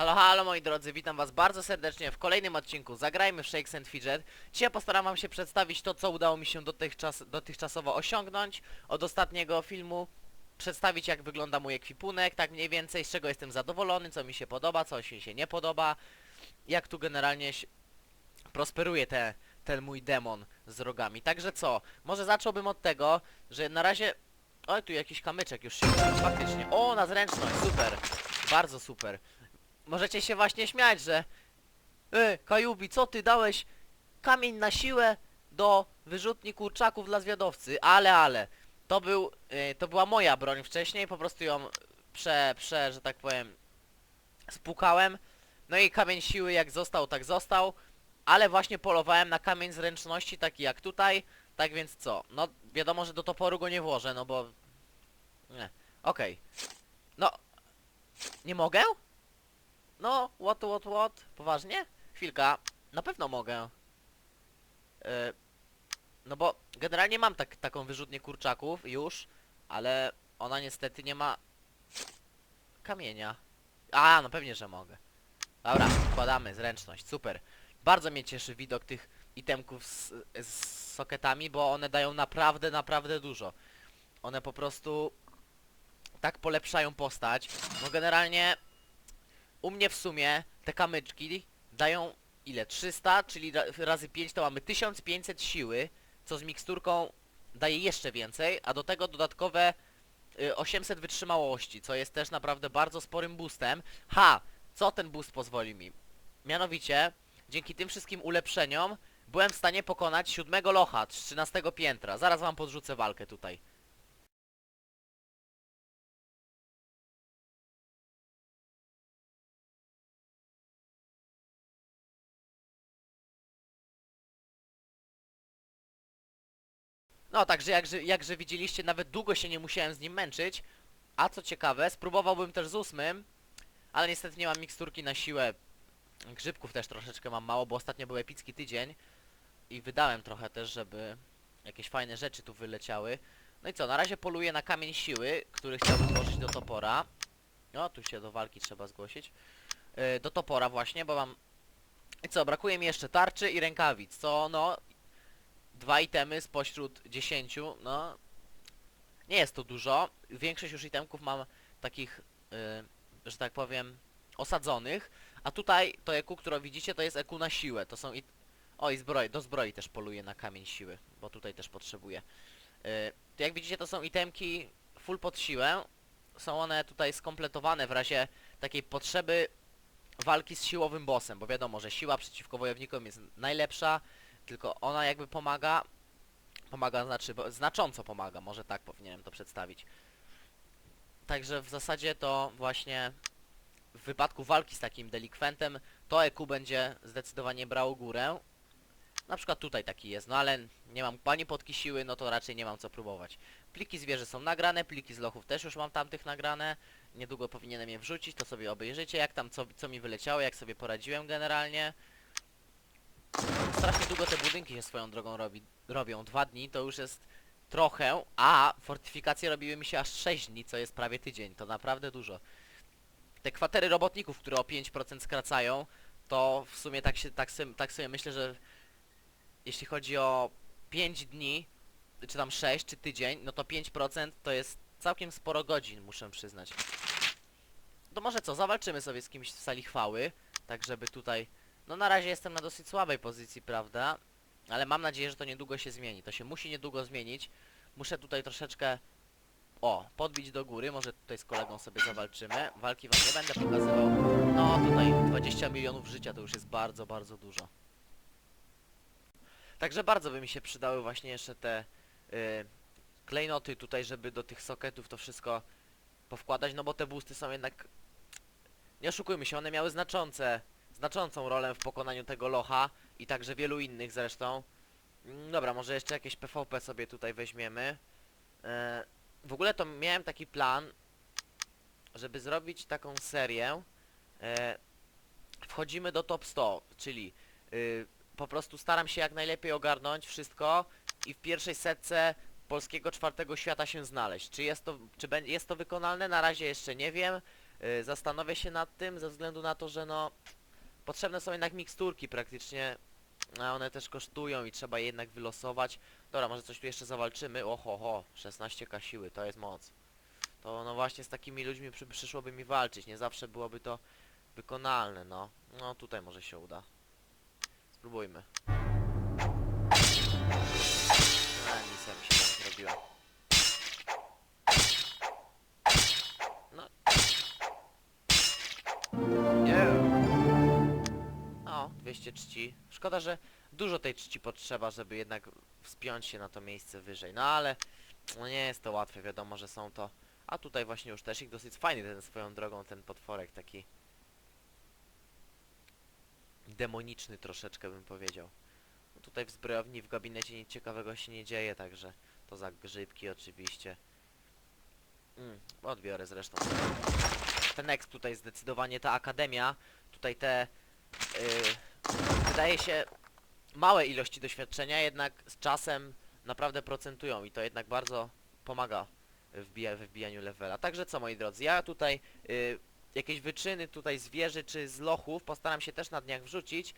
Halo, halo moi drodzy, witam was bardzo serdecznie w kolejnym odcinku Zagrajmy w Shakes and Fidget. Dzisiaj postaram wam się przedstawić to, co udało mi się dotychczas, dotychczasowo osiągnąć od ostatniego filmu. Przedstawić jak wygląda mój ekwipunek, tak mniej więcej, z czego jestem zadowolony, co mi się podoba, co mi się nie podoba. Jak tu generalnie prosperuje te, ten mój demon z rogami. Także co, może zacząłbym od tego, że na razie... Oj, tu jakiś kamyczek już się faktycznie. O, na zręczność, super. Bardzo super. Możecie się właśnie śmiać, że E, Kajubi, co ty dałeś kamień na siłę do wyrzutni kurczaków dla zwiadowcy, ale, ale, to był, e, to była moja broń wcześniej, po prostu ją prze, prze, że tak powiem, spukałem, no i kamień siły jak został, tak został, ale właśnie polowałem na kamień zręczności, taki jak tutaj, tak więc co, no wiadomo, że do toporu go nie włożę, no bo, nie, okej, no, nie mogę? No, what, what, what? Poważnie? Chwilka. Na pewno mogę. E, no bo generalnie mam tak, taką wyrzutnię kurczaków już, ale ona niestety nie ma kamienia. A, no pewnie, że mogę. Dobra, wkładamy zręczność, super. Bardzo mnie cieszy widok tych itemków z, z soketami, bo one dają naprawdę, naprawdę dużo. One po prostu tak polepszają postać. No generalnie u mnie w sumie te kamyczki dają ile? 300, czyli ra razy 5 to mamy 1500 siły, co z miksturką daje jeszcze więcej, a do tego dodatkowe y, 800 wytrzymałości, co jest też naprawdę bardzo sporym boostem. Ha! Co ten boost pozwoli mi? Mianowicie, dzięki tym wszystkim ulepszeniom byłem w stanie pokonać siódmego locha z 13 piętra. Zaraz wam podrzucę walkę tutaj. No, także jakże, jakże widzieliście, nawet długo się nie musiałem z nim męczyć. A co ciekawe, spróbowałbym też z ósmym, ale niestety nie mam miksturki na siłę. Grzybków też troszeczkę mam mało, bo ostatnio był epicki tydzień i wydałem trochę też, żeby jakieś fajne rzeczy tu wyleciały. No i co, na razie poluję na kamień siły, który chciałbym włożyć do topora. No, tu się do walki trzeba zgłosić. Yy, do topora właśnie, bo mam... I co, brakuje mi jeszcze tarczy i rękawic, co no dwa itemy spośród 10, no nie jest to dużo. Większość już itemków mam takich, y, że tak powiem, osadzonych, a tutaj to EQ, które widzicie, to jest EQ na siłę. To są i... O, i zbroj, do zbroi też poluję na kamień siły, bo tutaj też potrzebuję. Y, to jak widzicie, to są itemki full pod siłę. Są one tutaj skompletowane w razie takiej potrzeby walki z siłowym bossem, bo wiadomo, że siła przeciwko wojownikom jest najlepsza, tylko ona jakby pomaga, pomaga znaczy, znacząco pomaga, może tak powinienem to przedstawić. Także w zasadzie to właśnie w wypadku walki z takim delikwentem to EQ będzie zdecydowanie brało górę. Na przykład tutaj taki jest, no ale nie mam pani podki siły, no to raczej nie mam co próbować. Pliki zwierzy są nagrane, pliki z lochów też już mam tamtych nagrane. Niedługo powinienem je wrzucić, to sobie obejrzycie jak tam, co, co mi wyleciało, jak sobie poradziłem generalnie. Strasznie długo te budynki się swoją drogą robi, robią. Dwa dni to już jest trochę, a fortyfikacje robiły mi się aż 6 dni, co jest prawie tydzień. To naprawdę dużo. Te kwatery robotników, które o 5% skracają, to w sumie tak, się, tak, sobie, tak sobie myślę, że jeśli chodzi o 5 dni, czy tam 6, czy tydzień, no to 5% to jest całkiem sporo godzin, muszę przyznać. To może co, zawalczymy sobie z kimś w sali chwały, tak żeby tutaj no na razie jestem na dosyć słabej pozycji, prawda? Ale mam nadzieję, że to niedługo się zmieni. To się musi niedługo zmienić. Muszę tutaj troszeczkę... O, podbić do góry. Może tutaj z kolegą sobie zawalczymy. Walki wam nie będę pokazywał. No tutaj 20 milionów życia to już jest bardzo, bardzo dużo. Także bardzo by mi się przydały właśnie jeszcze te y, klejnoty tutaj, żeby do tych soketów to wszystko powkładać, no bo te boosty są jednak... Nie oszukujmy się, one miały znaczące znaczącą rolę w pokonaniu tego locha i także wielu innych zresztą. Mm, Dobra, może jeszcze jakieś PvP sobie tutaj weźmiemy. E, w ogóle to miałem taki plan, żeby zrobić taką serię. E, wchodzimy do top 100, czyli y, po prostu staram się jak najlepiej ogarnąć wszystko i w pierwszej setce polskiego czwartego świata się znaleźć. Czy jest to, czy jest to wykonalne? Na razie jeszcze nie wiem. y, zastanowię się nad tym ze względu na to, że no potrzebne są jednak miksturki praktycznie, a one też kosztują i trzeba je jednak wylosować. Dobra, może coś tu jeszcze zawalczymy. Oho, ho, 16k siły, to jest moc. To no właśnie z takimi ludźmi przy, przyszłoby mi walczyć, nie zawsze byłoby to wykonalne, no. No tutaj może się uda. Spróbujmy. A, mi się tam zrobiła. 200 czci. Szkoda, że dużo tej czci potrzeba, żeby jednak wspiąć się na to miejsce wyżej. No ale no nie jest to łatwe, wiadomo, że są to... A tutaj właśnie już też ich dosyć fajny ten swoją drogą, ten potworek taki... Demoniczny troszeczkę bym powiedział. No tutaj w zbrojowni, w gabinecie nic ciekawego się nie dzieje, także to za grzybki oczywiście. Mm, odbiorę zresztą. Ten exp tutaj zdecydowanie ta akademia, tutaj te yy, wydaje się małe ilości doświadczenia, jednak z czasem naprawdę procentują i to jednak bardzo pomaga w wbija, we wbijaniu levela. Także co moi drodzy, ja tutaj yy, jakieś wyczyny tutaj z wieży czy z lochów postaram się też na dniach wrzucić.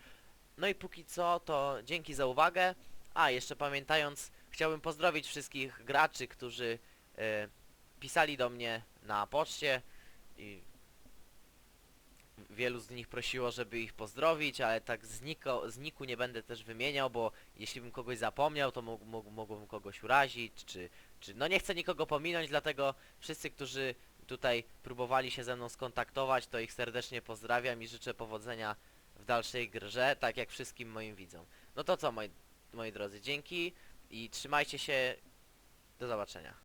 No i póki co to dzięki za uwagę. A, jeszcze pamiętając, chciałbym pozdrowić wszystkich graczy, którzy e, pisali do mnie na poczcie i wielu z nich prosiło, żeby ich pozdrowić, ale tak zniko, zniku nie będę też wymieniał, bo jeśli bym kogoś zapomniał, to mógł, mógł, mógłbym kogoś urazić, czy, czy... No nie chcę nikogo pominąć, dlatego wszyscy, którzy tutaj próbowali się ze mną skontaktować, to ich serdecznie pozdrawiam i życzę powodzenia w dalszej grze, tak jak wszystkim moim widzom. No to co, moi, moi drodzy, dzięki i trzymajcie się. Do zobaczenia.